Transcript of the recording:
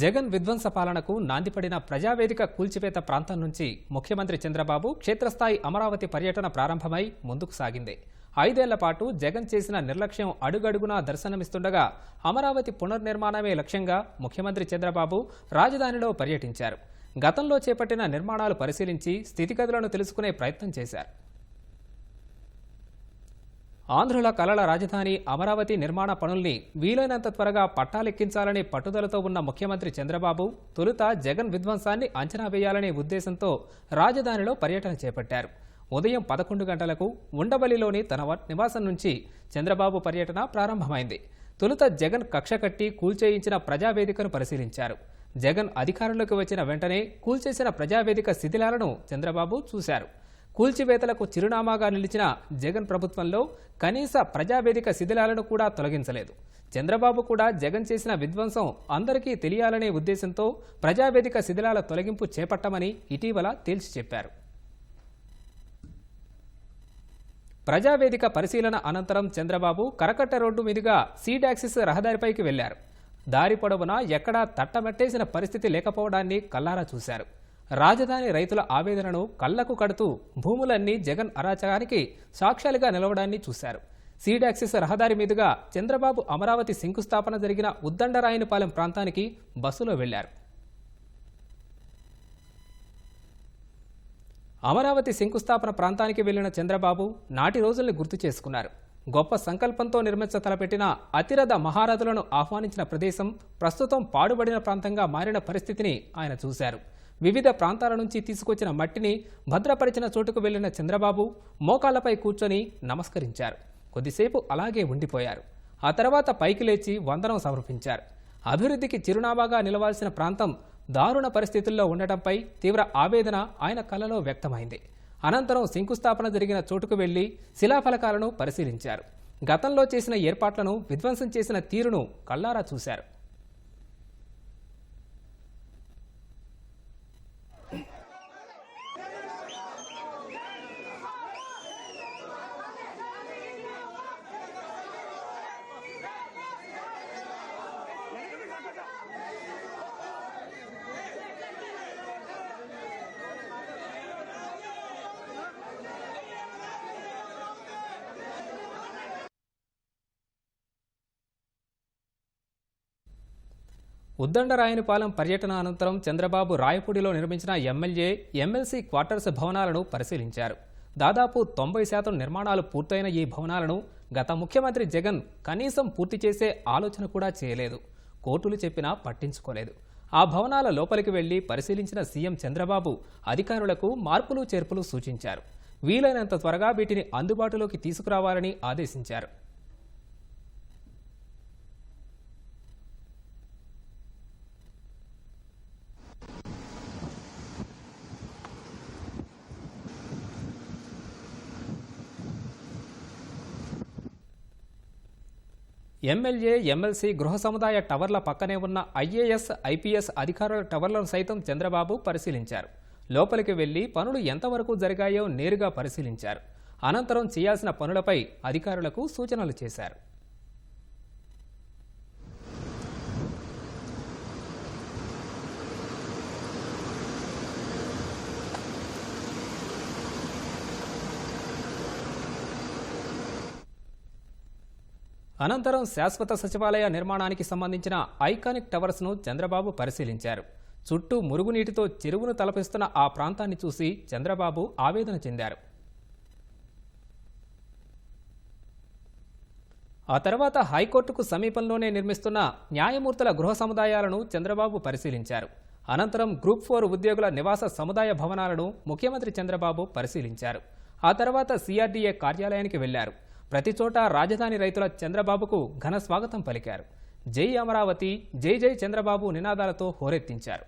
జగన్ విధ్వంస పాలనకు నాందిపడిన ప్రజావేదిక కూల్చివేత ప్రాంతం నుంచి ముఖ్యమంత్రి చంద్రబాబు క్షేత్రస్థాయి అమరావతి పర్యటన ప్రారంభమై ముందుకు సాగింది. ఐదేళ్ళ పాటు జగన్ చేసిన నిర్లక్ష్యం అడుగడుగునా దర్శనమిస్తుండగా అమరావతి పునర్నిర్మాణమే లక్ష్యంగా ముఖ్యమంత్రి చంద్రబాబు రాజధానిలో పర్యటించారు. గతంలో చేపట్టిన నిర్మాణాలు పరిశీలించి స్థితిగతులను తెలుసుకునే ప్రయత్నం చేశారు. ఆంధ్రుల కలల రాజధాని అమరావతి నిర్మాణ పనుల్ని వీలైనంత త్వరగా పట్టాలెక్కించాలనే పట్టుదలతో ఉన్న ముఖ్యమంత్రి చంద్రబాబు తొలుత జగన్ విధ్వంసాన్ని అంచనా వేయాలనే ఉద్దేశంతో రాజధానిలో పర్యటన చేపట్టారు. ఉదయం పదకొండు గంటలకు ఉండవల్లిలోని తన వ- నివాసం నుంచి చంద్రబాబు పర్యటన ప్రారంభమైంది. తొలుత జగన్ కక్ష కట్టి కూల్చేయించిన ప్రజావేదికను పరిశీలించారు. జగన్ అధికారంలోకి వచ్చిన వెంటనే కూల్చేసిన ప్రజావేదిక శిథిలాలను చంద్రబాబు చూశారు. కూల్చివేతలకు చిరునామాగా నిలిచిన జగన్ ప్రభుత్వంలో కనీస ప్రజావేదిక శిథిలాలను కూడా తొలగించలేదు. చంద్రబాబు కూడా జగన్ చేసిన విధ్వంసం అందరికీ తెలియాలనే ఉద్దేశంతో ప్రజావేదిక శిథిలాల తొలగింపు చేపట్టమని ఇటీవల తేల్చి చెప్పారు. ప్రజావేదిక పరిశీలన అనంతరం చంద్రబాబు కరకట్ట రోడ్డు మీదుగా సీడాక్సిస్ రహదారిపైకి వెళ్ళారు. దారి పొడవునా ఎక్కడా తట్టమట్టేసిన పరిస్థితి లేకపోవడాన్ని కల్లారా చూశారు. రాజధాని రైతుల ఆవేదనను కళ్ళకు కడుతూ భూములన్నీ జగన్ అరాచకానికి సాక్ష్యాలుగా నిలవడాన్ని చూశారు. సీడాక్సిస్ రహదారి మీదుగా చంద్రబాబు అమరావతి శంకుస్థాపన జరిగిన ఉద్దండరాయనిపాలెం ప్రాంతానికి బస్సులో వెళ్ళారు. అమరావతి శంకుస్థాపన ప్రాంతానికి వెళ్ళిన చంద్రబాబు నాటి రోజుల్ని గుర్తు చేసుకున్నారు. గొప్ప సంకల్పంతో నిర్మించ తలపెట్టిన అతిరథ మహారథులను ఆహ్వానించిన ప్రదేశం ప్రస్తుతం పాడుబడిన ప్రాంతంగా మారిన పరిస్థితిని ఆయన చూశారు. వివిధ ప్రాంతాల నుంచి తీసుకొచ్చిన మట్టిని భద్రపరిచిన చోటుకు వెళ్ళిన చంద్రబాబు మోకాళ్ళపై కూర్చొని నమస్కరించారు. కొద్దిసేపు అలాగే ఉండిపోయారు. ఆ తర్వాత పైకి లేచి వందనం సమర్పించారు. అభివృద్ధికి చిరునామాగా నిలవాల్సిన ప్రాంతం దారుణ పరిస్థితుల్లో ఉండటంపై తీవ్ర ఆవేదన ఆయన కలలో వ్యక్తమైంది. అనంతరం శంకుస్థాపన జరిగిన చోటుకు వెళ్ళి శిలాఫలకాలను పరిశీలించారు. గతంలో చేసిన ఏర్పాట్లను విధ్వంసం చేసిన తీరును కల్లారా చూశారు. ఉద్దండరాయనిపాలెం పర్యటన అనంతరం చంద్రబాబు రాయపూడిలో నిర్మించిన ఎమ్మెల్యే ఎమ్మెల్సీ క్వార్టర్స్ భవనాలను పరిశీలించారు. దాదాపు తొంభై శాతం నిర్మాణాలు పూర్తయిన ఈ భవనాలను గత ముఖ్యమంత్రి జగన్ కనీసం పూర్తి చేసే ఆలోచన కూడా చేయలేదు. కోర్టులు చెప్పినా పట్టించుకోలేదు. ఆ భవనాల లోపలికి వెళ్ళి పరిశీలించిన సీఎం చంద్రబాబు అధికారులకు మార్పులు చేర్పులు సూచించారు. వీలైనంత త్వరగా వీటిని అందుబాటులోకి తీసుకురావాలని ఆదేశించారు. ఎమ్మెల్యే ఎమ్మెల్సీ గృహ సముదాయ టవర్ల పక్కనే ఉన్న ఐఏఎస్ ఐపీఎస్ అధికారుల టవర్లను సైతం చంద్రబాబు పరిశీలించారు. లోపలికి వెళ్ళి పనులు ఎంతవరకు జరిగాయో నేరుగా పరిశీలించారు. అనంతరం చేయాల్సిన పనులపై అధికారులకు సూచనలు చేశారు. అనంతరం శాశ్వత సచివాలయ నిర్మాణానికి సంబంధించిన ఐకానిక్ టవర్స్ను చంద్రబాబు పరిశీలించారు. చుట్టూ మురుగునీటితో చెరువును తలపిస్తున్న ఆ ప్రాంతాన్ని చూసి చంద్రబాబు ఆవేదన చెందారు. ఆ తర్వాత హైకోర్టుకు సమీపంలోనే నిర్మిస్తున్న న్యాయమూర్తుల గృహ సముదాయాలను చంద్రబాబు పరిశీలించారు. అనంతరం గ్రూప్ ఫోర్ ఉద్యోగుల నివాస సముదాయ భవనాలను ముఖ్యమంత్రి చంద్రబాబు పరిశీలించారు. ఆ తర్వాత సిఆర్డీఏ కార్యాలయానికి వెళ్ళారు. ప్రతి చోట రాజధాని రైతుల చంద్రబాబుకు ఘన స్వాగతం పలికారు. జై అమరావతి జై జై చంద్రబాబు నినాదాలతో హోరెత్తించారు.